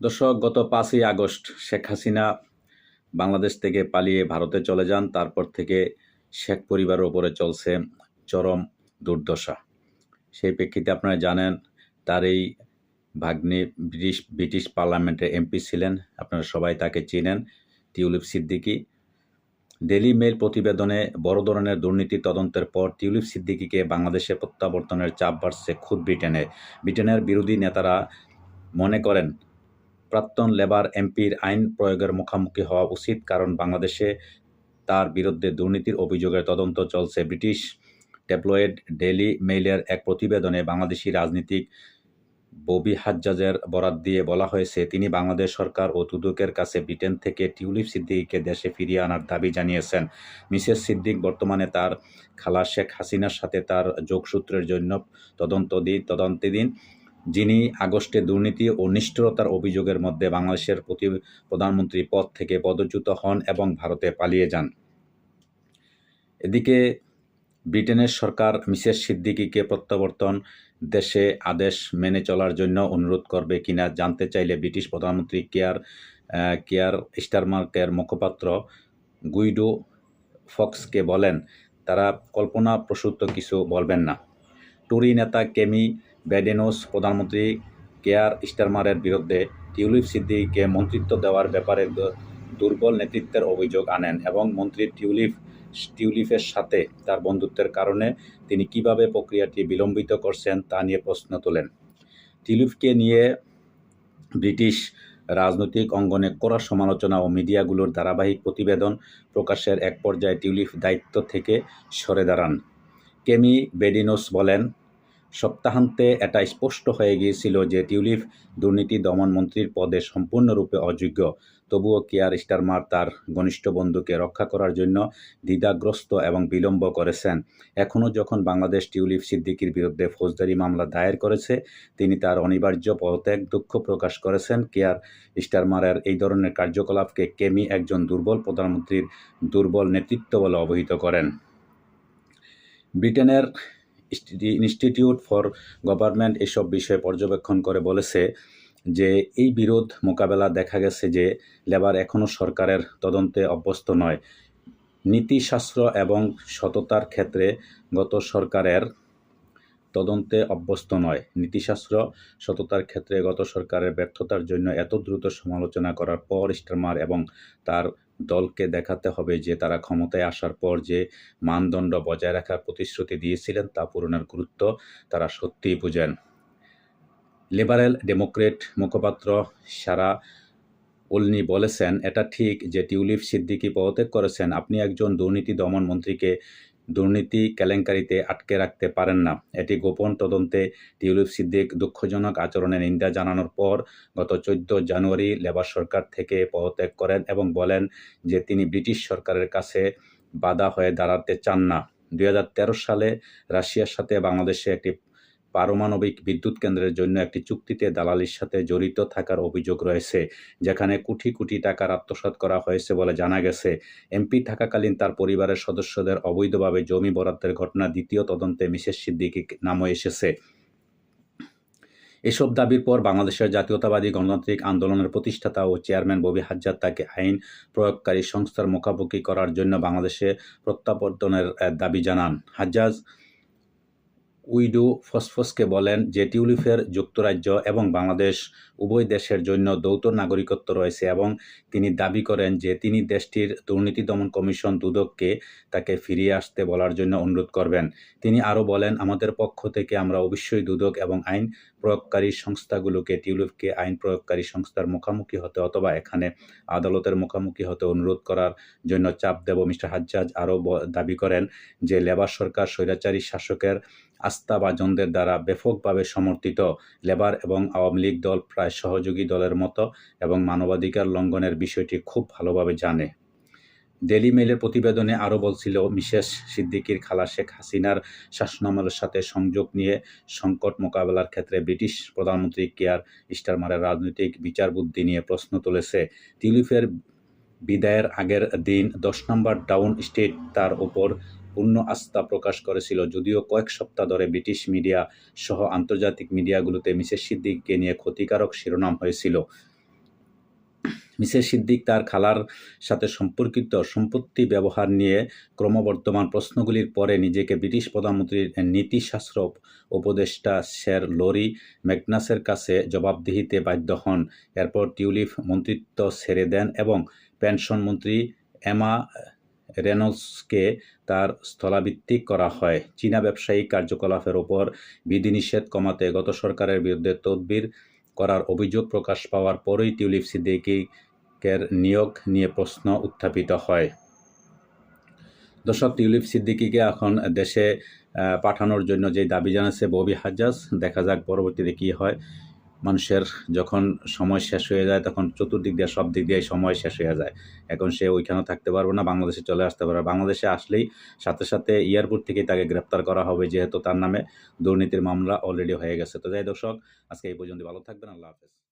দর্শক, গত পাঁচই আগস্ট শেখ হাসিনা বাংলাদেশ থেকে পালিয়ে ভারতে চলে যান। তারপর থেকে শেখ পরিবারের ওপরে চলছে চরম দুর্দশা। সেই প্রেক্ষিতে আপনারা জানেন, তার এই ভাগ্নে ব্রিটিশ ব্রিটিশ পার্লামেন্টের এমপি ছিলেন। আপনারা সবাই তাকে চিনেন, টিউলিপ সিদ্দিকী। ডেলি মেল প্রতিবেদনে বড় ধরনের দুর্নীতি তদন্তের পর টিউলিপ সিদ্দিকিকে বাংলাদেশে প্রত্যাবর্তনের চাপ বাড়ছে খুদ ব্রিটেনে। ব্রিটেনের বিরোধী নেতারা মনে করেন প্রাক্তন লেবার এমপির আইন প্রয়োগের মুখোমুখি হওয়া উচিত কারণ বাংলাদেশে তার বিরুদ্ধে দুর্নীতির অভিযোগের তদন্ত চলছে। ব্রিটিশ ট্যাবলয়েড ডেলি মেইলের এক প্রতিবেদনে বাংলাদেশি রাজনীতিক ববি হাজ্জাজের বরাত দিয়ে বলা হয়েছে, তিনি বাংলাদেশ সরকার ও তুদুকের কাছে ব্রিটেন থেকে টিউলিপ সিদ্দিকীকে দেশে ফিরিয়ে আনার দাবি জানিয়েছেন। মিসেস সিদ্দিক বর্তমানে তার খালা শেখ হাসিনার সাথে তার যোগসূত্রের জন্য তদন্ত দিন তদন্তে দিন যিনি আগস্টে দুর্নীতি ও নিষ্ঠুরতার অভিযোগের মধ্যে বাংলাদেশের প্রতি প্রধানমন্ত্রী পদ থেকে পদচ্যুত হন এবং ভারতে পালিয়ে যান। এদিকে ব্রিটেনের সরকার মিসেস সিদ্দিকিকে প্রত্যাবর্তন দেশে আদেশ মেনে চলার জন্য অনুরোধ করবে কিনা জানতে চাইলে ব্রিটিশ প্রধানমন্ত্রী কেয়ার কেয়ার স্টারমার্কের মুখপাত্র গুইডো ফক্সকে বলেন, তারা কল্পনা প্রসূত কিছু বলবেন না। টুরি নেতা কেমি ব্যাডেনোস প্রধানমন্ত্রী কেয়ার স্টারমারের বিরুদ্ধে টিউলিপ সিদ্দিকীকে মন্ত্রিত্ব দেওয়ার ব্যাপারে দুর্বল নেতৃত্বের অভিযোগ আনেন এবং মন্ত্রী টিউলিপ, টিউলিপের সাথে তার বন্ধুত্বের কারণে তিনি কীভাবে প্রক্রিয়াটি বিলম্বিত করছেন তা নিয়ে প্রশ্ন তোলেন। টিউলিপকে নিয়ে ব্রিটিশ রাজনৈতিক অঙ্গনে কড়া সমালোচনা ও মিডিয়াগুলোর ধারাবাহিক প্রতিবেদন প্রকাশের এক পর্যায়ে টিউলিপ দায়িত্ব থেকে সরে দাঁড়ান। কেমি বেডিনোস বলেন সপ্তাহান্তে এটা স্পষ্ট হয়ে গিয়েছিল যে টিউলিপ দুর্নীতি দমন মন্ত্রীর পদে সম্পূর্ণরূপে অযোগ্য। তবুও কেয়ার স্টারমার তার ঘনিষ্ঠ বন্ধুকে রক্ষা করার জন্য দ্বিধাগ্রস্ত এবং বিলম্ব করেছেন। এখনও যখন বাংলাদেশ টিউলিপ সিদ্দিকির বিরুদ্ধে ফৌজদারি মামলা দায়ের করেছে, তিনি তার অনিবার্য পদত্যাগ দুঃখ প্রকাশ করেছেন। কেয়ার স্টারমারের এই ধরনের কার্যকলাপকে কেমি একজন দুর্বল প্রধানমন্ত্রীর দুর্বল নেতৃত্ব বলে অবহিত করেন। ব্রিটেনের ইনস্টিটিউট ফর গভর্নমেন্ট এসব বিষয়ে পর্যবেক্ষণ করে বলেছে যে এই বিরোধ মোকাবেলা দেখা গেছে যে লেবার এখনও সরকারের তদন্তে অভ্যস্ত নয়। নীতিশাস্ত্র এবং সততার ক্ষেত্রে গত সরকারের তদন্তে অভ্যস্ত নয়। নীতিশাস্ত্র, সততার ক্ষেত্রে গত সরকারের ব্যর্থতার জন্য এত দ্রুত সমালোচনা করার পর স্টারমার এবং তার দলকে দেখাতে হবে যে তারা ক্ষমতায় আসার পর যে মানদণ্ড বজায় রাখার প্রতিশ্রুতি দিয়েছিলেন তা পূরণের গুরুত্ব তারা সত্যিই বুঝেন। লিবারেল ডেমোক্রেট মুখপাত্র সারা উলনি বলেছেন, এটা ঠিক যে টিউলিপ সিদ্দিকি পদত্যাগ করেছেন। আপনি একজন দুর্নীতি দমন মন্ত্রীকে দুর্নীতি কেলেঙ্কারিতে আটকে রাখতে পারেন না। এটি গোপন তদন্তে টিউলিপ সিদ্দিক দুঃখজনক আচরণের নিন্দা জানানোর পর গত চোদ্দ জানুয়ারি লেবার সরকার থেকে পদত্যাগ করেন এবং বলেন যে তিনি ব্রিটিশ সরকারের কাছে বাধা হয়ে দাঁড়াতে চান না। দু হাজার তেরো সালে রাশিয়ার সাথে বাংলাদেশে একটি পারমাণবিক বিদ্যুৎ কেন্দ্রের জন্য একটি চুক্তিতে দালালির সাথে জড়িত থাকার অভিযোগ রয়েছে, যেখানে কোটি কোটি টাকার আত্মসাৎ করা হয়েছে বলে জানা গেছে। এমপি থাকাকালীন তার পরিবারের সদস্যদের অবৈধভাবে জমি বরাদ্দের ঘটনা দ্বিতীয় তদন্তে মিসেস সিদ্দিকি নামও এসেছে। এসব দাবির পর বাংলাদেশের জাতীয়তাবাদী গণতান্ত্রিক আন্দোলনের প্রতিষ্ঠাতা ও চেয়ারম্যান ববি হাজ্জাদ তাকে আইন প্রয়োগকারী সংস্থার মুখামুখি করার জন্য বাংলাদেশে প্রত্যাবর্তনের দাবি জানান। হাজ্জাজ উইডো ফসফসকে বলেন যে টিউলিফের যুক্তরাজ্য এবং বাংলাদেশ উভয় দেশের জন্য দৌত নাগরিকত্ব রয়েছে এবং তিনি দাবি করেন যে তিনি দেশটির দুর্নীতি দমন কমিশন দুদককে তাকে ফিরিয়ে আসতে বলার জন্য অনুরোধ করবেন। তিনি আরও বলেন, আমাদের পক্ষ থেকে আমরা অবশ্যই দুদক এবং আইন প্রয়োগকারী সংস্থাগুলোকে, টিউলিপকে আইন প্রয়োগকারী সংস্থার মুখোমুখি হতে অথবা এখানে আদালতের মুখোমুখি হতে অনুরোধ করার জন্য চাপ দেব মিস্টার হাজ্জাজ আরও দাবি করেন যে লেবার সরকার স্বৈরাচারী শাসকের আস্থাভাজনদের দ্বারা ব্যাপকভাবে সমর্থিত। লেবার এবং আওয়ামী লীগ দল প্রায় সহযোগী দলের মতো এবং মানবাধিকার লঙ্ঘনের বিষয়টি খুব ভালোভাবে জানে। ডেলি মেলের প্রতিবেদনে আরও বলছিল, মিসেস সিদ্দিকির খালা শেখ হাসিনার শাসনামলের সাথে সংযোগ নিয়ে সংকট মোকাবেলার ক্ষেত্রে ব্রিটিশ প্রধানমন্ত্রী কেয়ার স্টারমারের রাজনৈতিক বিচার বুদ্ধি নিয়ে প্রশ্ন তুলেছে। টিলিফের বিদায়ের আগের দিন দশ নম্বর ডাউন স্টেট তার ওপর পূর্ণ আস্থা প্রকাশ করেছিল। যদিও কয়েক সপ্তাহ ধরে ব্রিটিশ মিডিয়া সহ আন্তর্জাতিক মিডিয়াগুলোতে মিসেস সিদ্দিককে নিয়ে ক্ষতিকারক শিরোনাম হয়েছিল। মিসেস সিদ্দিক তার খালার সাথে সম্পর্কিত সম্পত্তি ব্যবহার নিয়ে ক্রমবর্ধমান প্রশ্নগুলির পরে নিজেকে ব্রিটিশ প্রধানমন্ত্রীর নীতিশাস্ত্র উপদেষ্টা স্যার লরি ম্যাগনাসের কাছে জবাবদিহিতে বাধ্য হন। এরপর টিউলিপ মন্ত্রিত্ব ছেড়ে দেন এবং পেনশন মন্ত্রী এমা রেনল্ডসকে তার স্থলাভিত্তিক করা হয়। চীনা ব্যবসায়িক কার্যকলাপের ওপর বিধিনিষেধ কমাতে গত সরকারের বিরুদ্ধে তদবির করার অভিযোগ প্রকাশ পাওয়ার পরই টিউলিপ সিদ্দিকের নিয়োগ নিয়ে প্রশ্ন উত্থাপিত হয়। দর্শক, টিউলিপ সিদ্দিকিকে এখন দেশে পাঠানোর জন্য যে দাবি জানাচ্ছে ববি হাজাজ, দেখা যাক পরবর্তীতে কী হয়। মানুষের যখন সময় শেষ হয়ে যায়, তখন চতুর্দিক দিয়ে, সব দিক দিয়ে সময় শেষ হয়ে যায়। এখন সে ওইখানেও থাকতে পারবে না, বাংলাদেশে চলে আসতে পারবে বাংলাদেশে আসলেই সাথে সাথে এয়ারপোর্ট থেকেই তাকে গ্রেপ্তার করা হবে, যেহেতু তার নামে দুর্নীতির মামলা অলরেডি হয়ে গেছে। তো যাই দর্শক, আজকে এই পর্যন্ত ভালো থাকবেন, আল্লাহ হাফেজ।